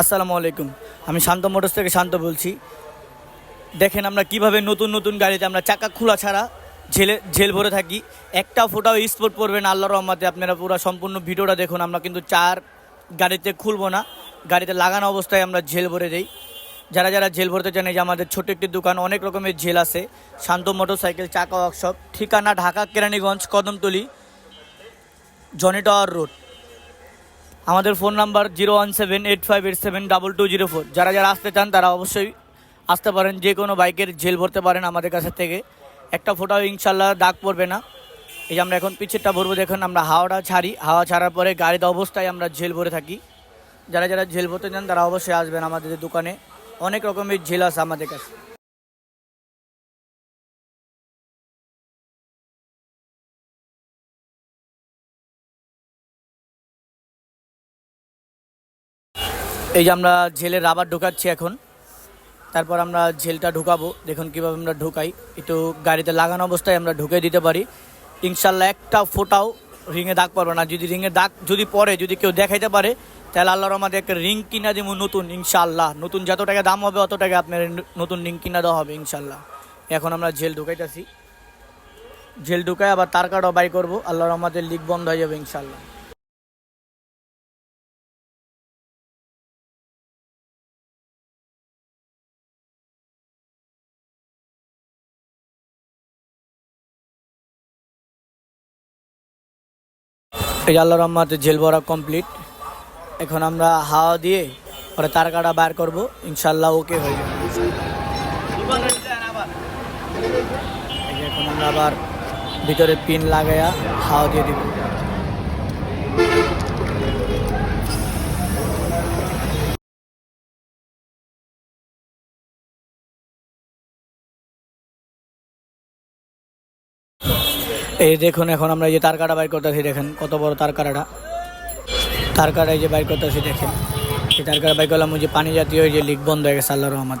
আসসালামু আলাইকুম। আমি শান্ত মোটরস থেকে শান্ত বলছি। দেখেন আমরা কীভাবে নতুন নতুন গাড়িতে আমরা চাকা খোলা ছাড়া ঝেলে ঝেল ভরে থাকি। একটা ফোটাও স্পোর্ট পড়বে না, আল্লাহর রহমাতে আপনারা পুরো সম্পূর্ণ ভিডিওটা দেখুন। আমরা কিন্তু চার গাড়িতে খুলবো না, গাড়িতে লাগানো অবস্থায় আমরা ঝেল ভরে দেই। যারা যারা ঝেল ভরতে এই যে আমাদের ছোট একটি দোকান, অনেক রকমের ঝেল আছে। শান্ত মোটরসাইকেল, চাকা ওয়ার্কশপ, ঠিকানা Dhaka Keraniganj, Kadamtali Johnny tower road. আমাদের phone number zero one seven eight five eight seven double two zero four. যারা যারা আসতে চান, তারা অবশ্যই আসতে পারেন। যে কোনো বাইকের জেল ভরতে পারেন আমাদের কাছে থেকে। একটা ফোটাও ইনশাল্লাহ দাগ পড়বে না। এই যে আমরা এখন পিছেরটা ভরবো, দেখুন আমরা হাওয়াটা ছাড়ি। হাওয়া ছাড়ার পরে গাড়িতে অবস্থায় আমরা ঝেল ভরে থাকি। যারা যারা ঝেল ভরতে চান, তারা অবশ্যই আসবেন আমাদের দোকানে। অনেক রকমের ঝেল আছে আমাদের কাছে। এই যে আমরা জেলে রাবার ঢুকাচ্ছি এখন। তারপর আমরা জেলটা ঢুকাবো। দেখুন কীভাবে আমরা ঢুকাই। একটু গাড়িতে লাগানো অবস্থায় আমরা ঢুকে দিতে পারি। ইনশাল্লাহ একটা ফোটাও রিংয়ে দাগ পড়বে না। যদি রিংয়ে দাগ যদি পড়ে, যদি কেউ দেখাইতে পারে, তাহলে আল্লাহর আমাদের একটা রিং কিনা দেবো নতুন ইনশাল্লাহ নতুন যত টাকা দাম হবে, অত টাকা আপনার নতুন রিং কিনা দেওয়া হবে ইনশাল্লাহ এখন আমরা জেল ঢুকাইতেছি। জেল ঢুকাই আবার তার কাটাও বাই করব। আল্লাহর আমাদের লিক বন্ধ হয়ে যাবে ইনশাল্লাহ এই আল্লাহ রহমাতে জেল ভরা কমপ্লিট এখন আমরা হাওয়া দিয়ে পরে তার কাটা বার করব। ইনশাল্লাহ ওকে হয়ে যাবে। এখন আমরা আবার ভিতরে পিন লাগাইয়া হাওয়া দিয়ে দিব। এই দেখুন, এখন আমরা যে তার কাটা বাইর করতেছি, দেখেন কত বড় তার কাটাটা। তার কাটা এই যে বাইর করতেছি, দেখেন। এই তার কাটা বাইর করলাম যে পানি জাতীয় যে লিক বন্ধ হয়ে গেছে আল্লাহ রহমত।